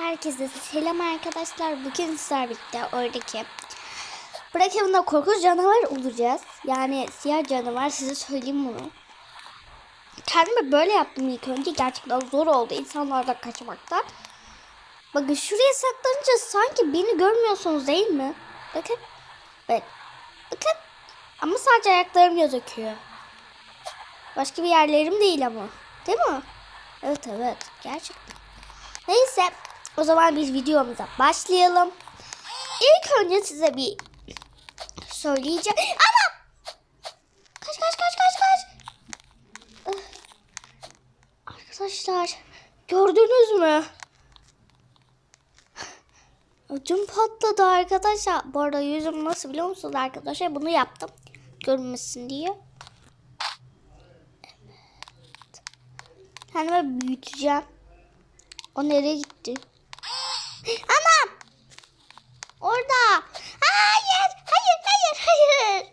Herkese selam arkadaşlar. Bugün sizlerle birlikte oradaki Bırak evinde korkunç canavar olacağız. Yani siyah canavar size söyleyeyim bunu. Kendime böyle yaptım ilk önce. Gerçekten zor oldu insanlardan kaçmaktan. Bakın şuraya saklanınca sanki beni görmüyorsunuz değil mi? Bakın. Bak. Bakın. Ama sadece ayaklarım gözüküyor. Başka bir yerlerim değil ama. Değil mi? Evet evet. Gerçekten. Neyse. O zaman biz videomuza başlayalım. İlk önce size bir söyleyeceğim. Ama! Kaç kaç kaç kaç kaç. Öf. Arkadaşlar gördünüz mü? Ödüm patladı arkadaşlar. Bu arada yüzüm nasıl biliyor musunuz arkadaşlar? Bunu yaptım. Görünmesin diye. Evet. Kendime büyüteceğim. O nereye gitti? Anam! Orada. Hayır, hayır, hayır, hayır.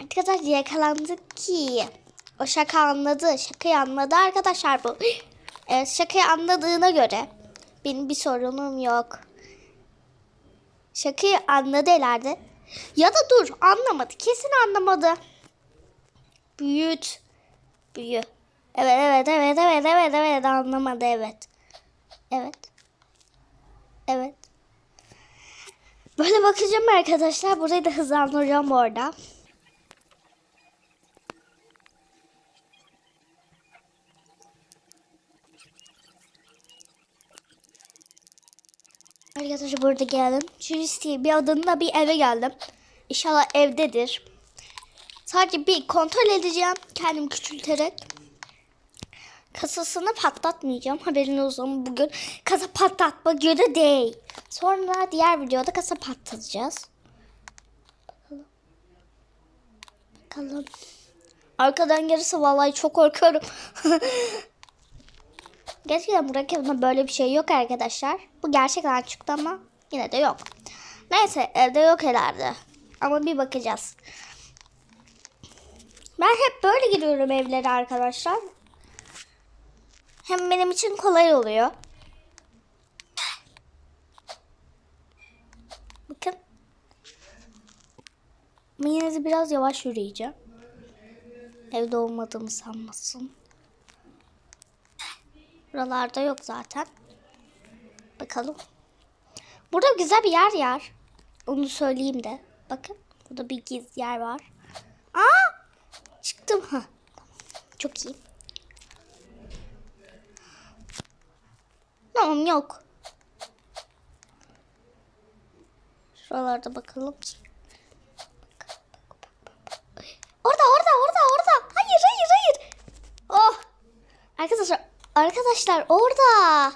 Arkadaşlar yakalandık ki. O şaka anladı. Şakayı anladı arkadaşlar bu. Evet şakayı anladığına göre benim bir sorunum yok. Şakayı anladı herhalde. Ya da dur anlamadı. Kesin anlamadı. Büyüt. Büyü. Evet evet evet evet evet evet anlamadı evet. Evet. Evet. Böyle bakacağım arkadaşlar. Burayı da hızlandıracağım bu arada. Arkadaşlar burada geldim. Diye bir adında bir eve geldim. İnşallah evdedir. Sadece bir kontrol edeceğim. Kendim küçülterek. Kasasını patlatmayacağım. Haberiniz olsun bugün kasa patlatma günü değil. Sonra diğer videoda kasa patlatacağız. Bakalım. Bakalım. Arkadan gelirse vallahi çok korkuyorum. Gerçekten Burak evinde böyle bir şey yok arkadaşlar. Bu gerçekten çıktı ama yine de yok. Neyse evde yok herhalde. Ama bir bakacağız. Ben hep böyle giriyorum evlere arkadaşlar. Hem benim için kolay oluyor. Bakın. De biraz yavaş yürüyeceğim. Evde olmadığımı sanmasın. Buralarda yok zaten. Bakalım. Burada güzel bir yer yer. Onu söyleyeyim de. Bakın. Burada bir gizli yer var. Aa! Çıktım. ha. Çok iyi. Tamam yok. Şuralarda bakalım. Orada orada orada orada. Hayır hayır hayır. Oh. Arkadaşlar arkadaşlar orada.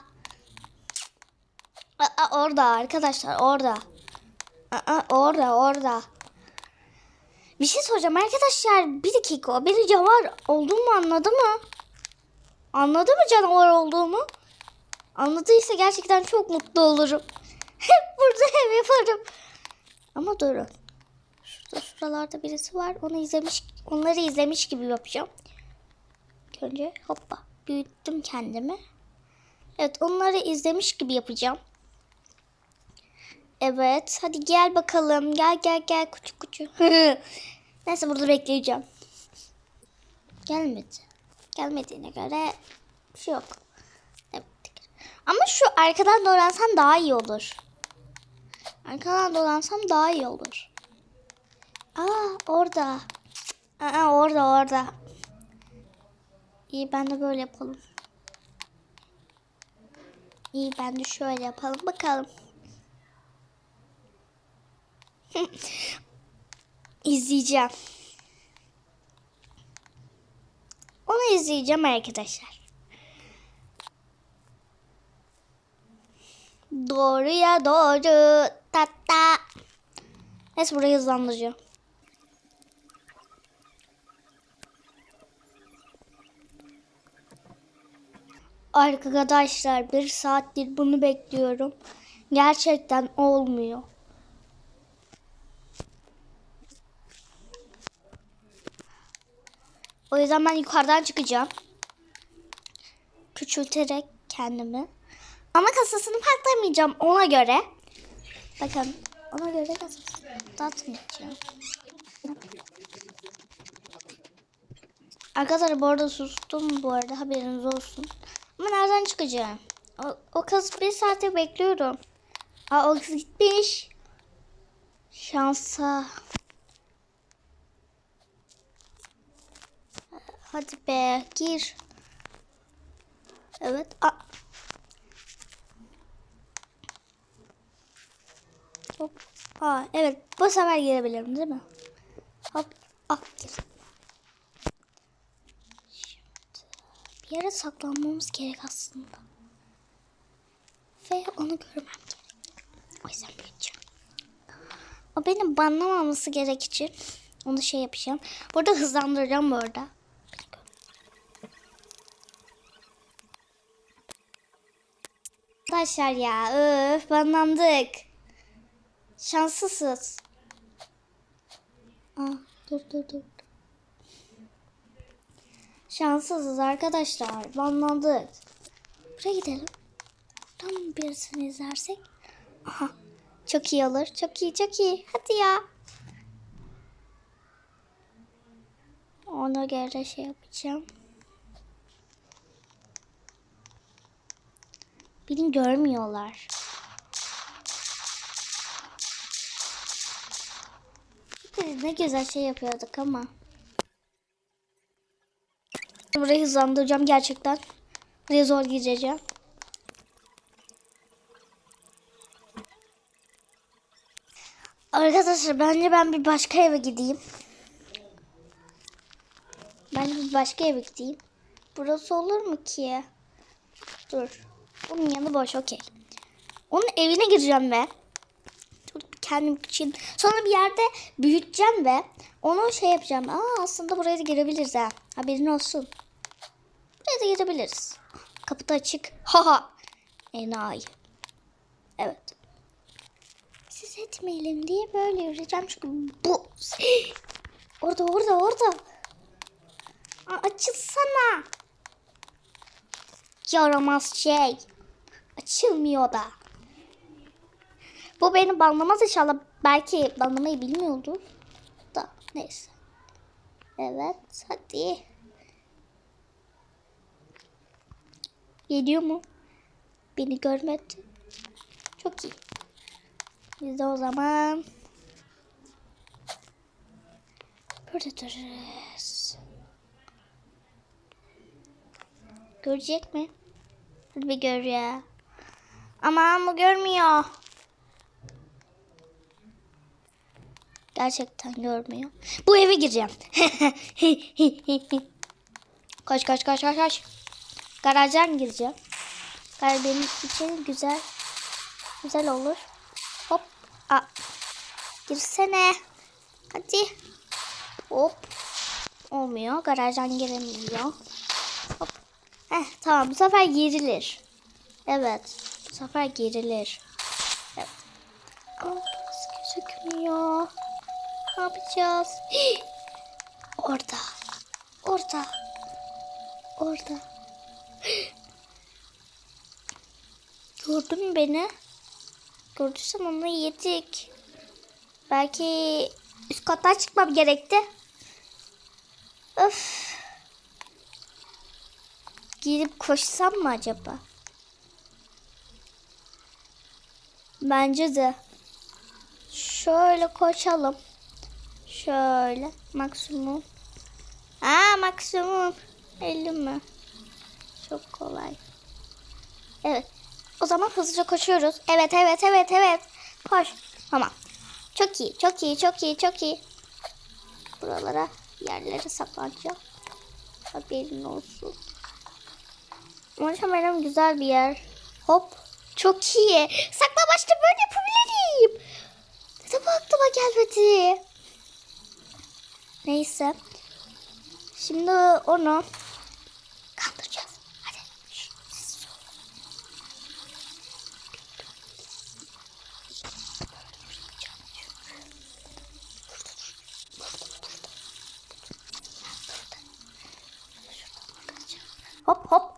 Aa, orada arkadaşlar orada. Aa, orada orada. Bir şey soracağım arkadaşlar. Bir dakika. Bir canavar olduğumu anladı mı? Anladı mı canavar olduğumu? Anladıysa gerçekten çok mutlu olurum. Hep burada ev yaparım. Ama durun. Şurada şuralarda birisi var. Onu izlemiş, onları izlemiş gibi yapacağım. Önce hoppa büyüttüm kendimi. Evet onları izlemiş gibi yapacağım. Evet hadi gel bakalım. Gel gel gel küçük küçük. Neyse burada bekleyeceğim. Gelmedi. Gelmediğine göre bir şey yok. Ama şu arkadan dolansam daha iyi olur. Arkadan dolansam daha iyi olur. Aa orada. Aa orada orada. İyi ben de böyle yapalım. İyi ben de şöyle yapalım bakalım. İzleyeceğim. Onu izleyeceğim arkadaşlar. Doğruya doğru. Tatta. Neyse burayı hızlandıracağım. Arkadaşlar bir saattir bunu bekliyorum. Gerçekten olmuyor. O yüzden ben yukarıdan çıkacağım. Küçülterek kendimi. Ama kasasını patlamayacağım ona göre. Bakın ona göre kasasını patlatmayacağım. Arkadaşlar bu arada sustum bu arada haberiniz olsun. Ama nereden çıkacağım? O, o kız bir saate bekliyorum. Aa o kız gitmiş. Şansa. Hadi be gir. Evet. Aa. Hop. Aa evet bu sefer girebilirim değil mi? Hop. Ah gir. Bir yere saklanmamız gerek aslında. Ve onu görmem gerek. O yüzden büyüteceğim. O benim banlamaması gerek için onu şey yapacağım. Burada hızlandıracağım bu arada. Arkadaşlar ya öf banlandık. Şanslısız. Aa, dur dur dur. Şanssızız arkadaşlar. Banlandık. Buraya gidelim. Tam birisini izlersek. Aha. Çok iyi olur. Çok iyi çok iyi. Hadi ya. Ona göre şey yapacağım. Beni görmüyorlar. Ne güzel şey yapıyorduk ama. Burayı hızlandıracağım gerçekten. Buraya zor gireceğim. Arkadaşlar bence ben bir başka eve gideyim. Ben bir başka eve gideyim. Burası olur mu ki? Dur. Bunun yanı boş okey. Onun evine gireceğim ve kendim için. Sonra bir yerde büyüteceğim ve onu şey yapacağım. Aa aslında buraya da girebiliriz ha. Haberin olsun. Buraya da girebiliriz. Kapı da açık. Haha. Enayi. Evet. Siz etmeyelim diye böyle yürüyeceğim çünkü bu. Orada orada orada. Aa, açılsana. Yaramaz şey. Açılmıyor da. Bu beni banlamaz inşallah. Belki banlamayı bilmiyordur. Da neyse. Evet hadi. Geliyor mu? Beni görmedi. Çok iyi. Biz de o zaman burada dururuz. Görecek mi? Hadi bir gör ya. Aman bu görmüyor. Gerçekten görmüyor. Bu eve gireceğim. kaç kaç kaç kaç kaç. Garajdan gireceğim. Garaj benim için güzel. Güzel olur. Hop. Aa. Girsene. Hadi. Hop. Olmuyor. Garajdan giremiyor. Hop. Heh, tamam bu sefer girilir. Evet. Bu sefer girilir. Evet. Ama gözükmüyor. Yapacağız? Hii! Orada. Orada. Orada. Gördün mü beni? Gördüysem onu yedik. Belki üst kattan çıkmam gerekti. Öf. Gidip koşsam mı acaba? Bence de. Şöyle koşalım. Şöyle maksimum. Aa maksimum. 50 mi? Çok kolay. Evet. O zaman hızlıca koşuyoruz. Evet evet evet evet. Koş. Tamam. Çok iyi çok iyi çok iyi çok iyi. Buralara yerlere saklanacağım. Haberin olsun. Muhtemelen güzel bir yer. Hop. Çok iyi. Saklambaçta böyle yapabilirim. Neden bu aklıma gelmedi? Neyse. Şimdi onu kandıracağız. Hadi. Hop hop.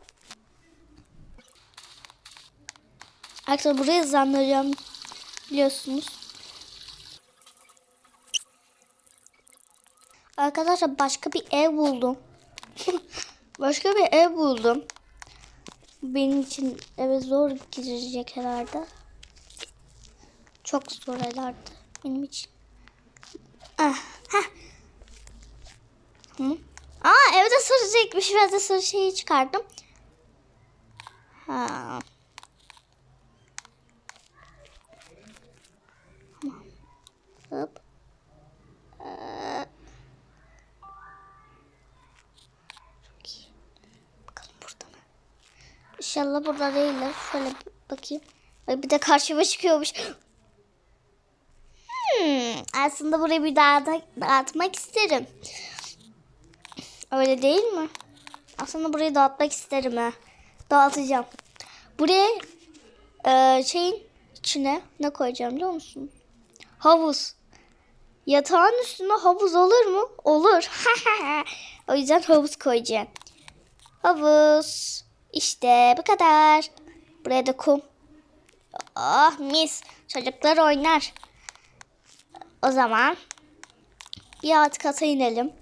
Arkadaşlar buraya hızlandıracağım biliyorsunuz. Arkadaşlar başka bir ev buldum. başka bir ev buldum. Benim için eve zor girecek herhalde. Çok zor herhalde benim için. Ah? Aa evde sarı çekmiş. Ben de sarı şeyi çıkardım. Ha. Tamam. Hop. Ee, çok iyi. Bakalım burada mı? İnşallah burada değiller. Şöyle bakayım. Ay bir de karşıma çıkıyormuş. Hmm, aslında burayı bir daha da dağıtmak isterim. Öyle değil mi? Aslında burayı dağıtmak isterim ha. Dağıtacağım. Buraya e, şeyin içine ne koyacağım biliyor musun? Havuz. Yatağın üstüne havuz olur mu? Olur. o yüzden havuz koyacağım. Havuz. İşte bu kadar. Buraya da kum. Ah mis. Çocuklar oynar. O zaman bir alt kata inelim.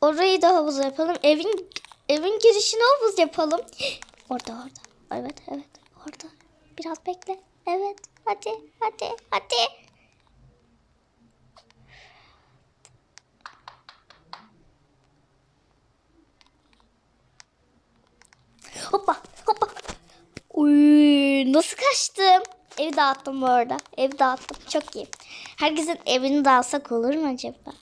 Orayı da havuz yapalım. Evin evin girişine havuz yapalım. Orada orada. Evet evet orada. Biraz bekle. Evet. Hadi hadi hadi. Hoppa hoppa. Uy, nasıl kaçtım? Evi dağıttım bu arada. Evi dağıttım. Çok iyi. Herkesin evini dağıtsak olur mu acaba?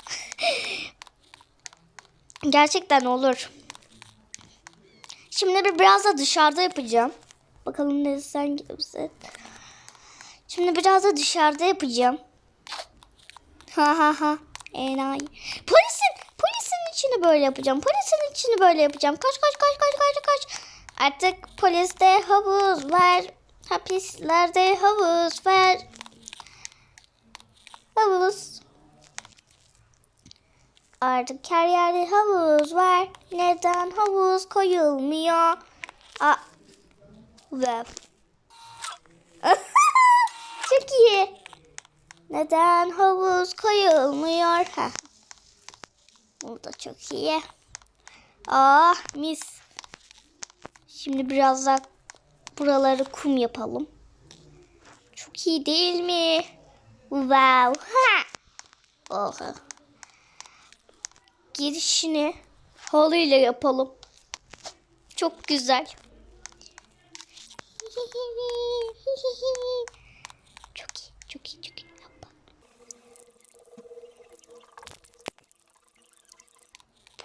Gerçekten olur. Şimdi bir biraz da dışarıda yapacağım. Bakalım ne sen gibisin. Şimdi biraz da dışarıda yapacağım. Ha ha ha. Enayi. Polisin, polisin içini böyle yapacağım. Polisin içini böyle yapacağım. Kaç kaç kaç kaç kaç kaç. Artık poliste havuz var. Hapislerde havuz var. Havuz. Artık her yerde havuz var. Neden havuz koyulmuyor? Aa. Ve. Çok iyi. Neden havuz koyulmuyor? Ha. Bu da çok iyi. Ah mis. Şimdi biraz da buraları kum yapalım. Çok iyi değil mi? Wow. Ha. Oha girişini halıyla yapalım. Çok güzel. Çok iyi, çok iyi, çok iyi. Hoppa.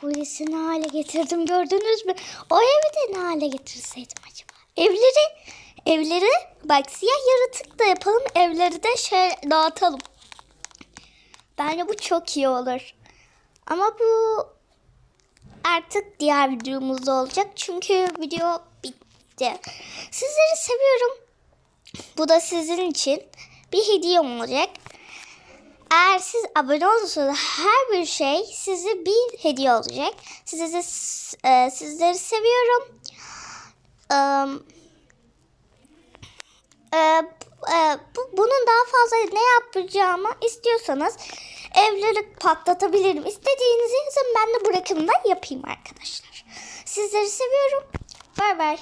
Polisi ne hale getirdim gördünüz mü? O evi de ne hale getirseydim acaba? Evleri, evleri bak siyah yaratık da yapalım. Evleri de şey dağıtalım. Bence bu çok iyi olur. Ama bu artık diğer videomuzda olacak. Çünkü video bitti. Sizleri seviyorum. Bu da sizin için bir hediyem olacak. Eğer siz abone olursanız her bir şey size bir hediye olacak. Sizi, e, sizleri seviyorum. Um, e, e, bu, bunun daha fazla ne yapacağımı istiyorsanız evleri patlatabilirim. İstediğinizi yazın ben de bırakımda yapayım arkadaşlar. Sizleri seviyorum. Bay bay.